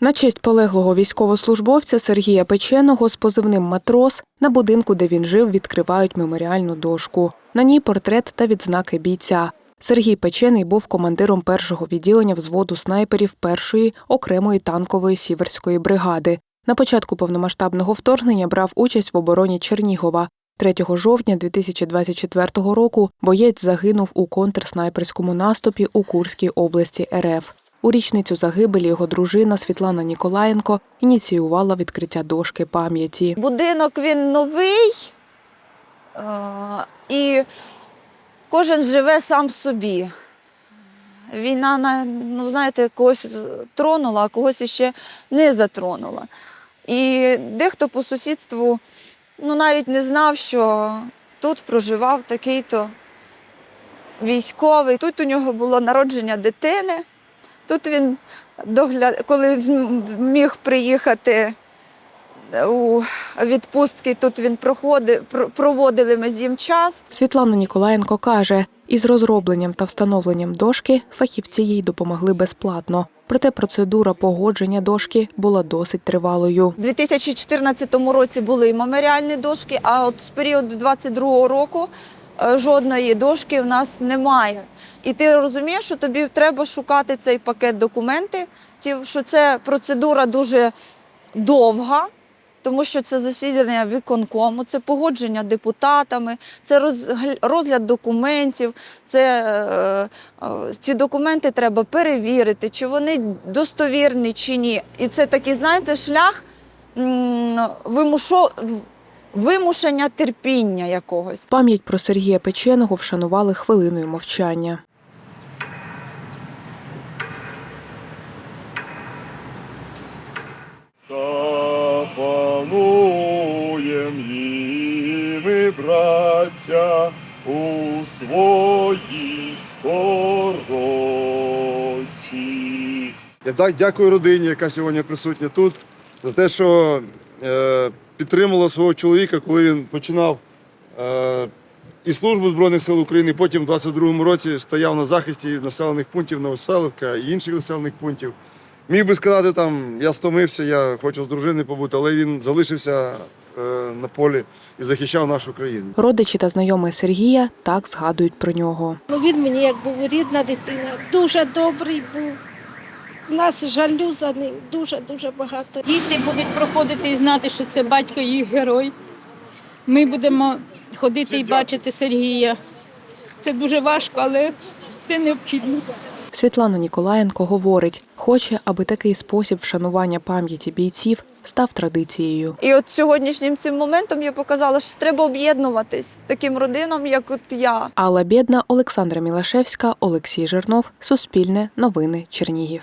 На честь полеглого військовослужбовця Сергія Печеного з позивним Матрос на будинку, де він жив, відкривають меморіальну дошку. На ній портрет та відзнаки бійця. Сергій Печений був командиром першого відділення взводу снайперів першої окремої танкової сіверської бригади. На початку повномасштабного вторгнення брав участь в обороні Чернігова. 3 жовтня 2024 року боєць загинув у контрснайперському наступі у Курській області РФ. У річницю загибелі його дружина Світлана Ніколаєнко ініціювала відкриття дошки пам'яті. Будинок він новий, і кожен живе сам собі. Війна, ну, знаєте, когось тронула, а когось іще не затронула. І дехто по сусідству ну, навіть не знав, що тут проживав такий-то військовий. Тут у нього було народження дитини. Тут він догля... коли міг приїхати у відпустки, тут він проходив, про- проводили ми з ним час. Світлана Ніколаєнко каже, із розробленням та встановленням дошки фахівці їй допомогли безплатно. Проте процедура погодження дошки була досить тривалою. У 2014 році були і меморіальні дошки, а от з періоду 22 року е, жодної дошки в нас немає. І ти розумієш, що тобі треба шукати цей пакет документів, що це процедура дуже довга. Тому що це засідання виконкому, це погодження депутатами, це розгля- розгляд документів, це е, е, ці документи треба перевірити, чи вони достовірні чи ні. І це такий, знаєте, шлях вимушо, вимушення терпіння якогось. Пам'ять про Сергія Печеного вшанували хвилиною мовчання. Запануєм і ми, браття, у своїй скорості. Я дякую родині, яка сьогодні присутня тут, за те, що підтримала свого чоловіка, коли він починав е, і службу Збройних сил України, потім в 22-му році стояв на захисті населених пунктів Новоселівка і інших населених пунктів. Міг би сказати, там, я стомився, я хочу з дружиною побути, але він залишився е, на полі і захищав нашу країну. Родичі та знайомі Сергія так згадують про нього. Ну, він мені як був рідна дитина, дуже добрий був. Нас жалю за ним дуже-дуже багато. Діти будуть проходити і знати, що це батько їх герой. Ми будемо ходити і бачити Сергія. Це дуже важко, але це необхідно. Світлана Ніколаєнко говорить, хоче, аби такий спосіб вшанування пам'яті бійців став традицією. І от сьогоднішнім цим моментом я показала, що треба об'єднуватись таким родинам, як от я. Алла Бєдна, Олександра Мілашевська, Олексій Жернов, Суспільне, Новини, Чернігів.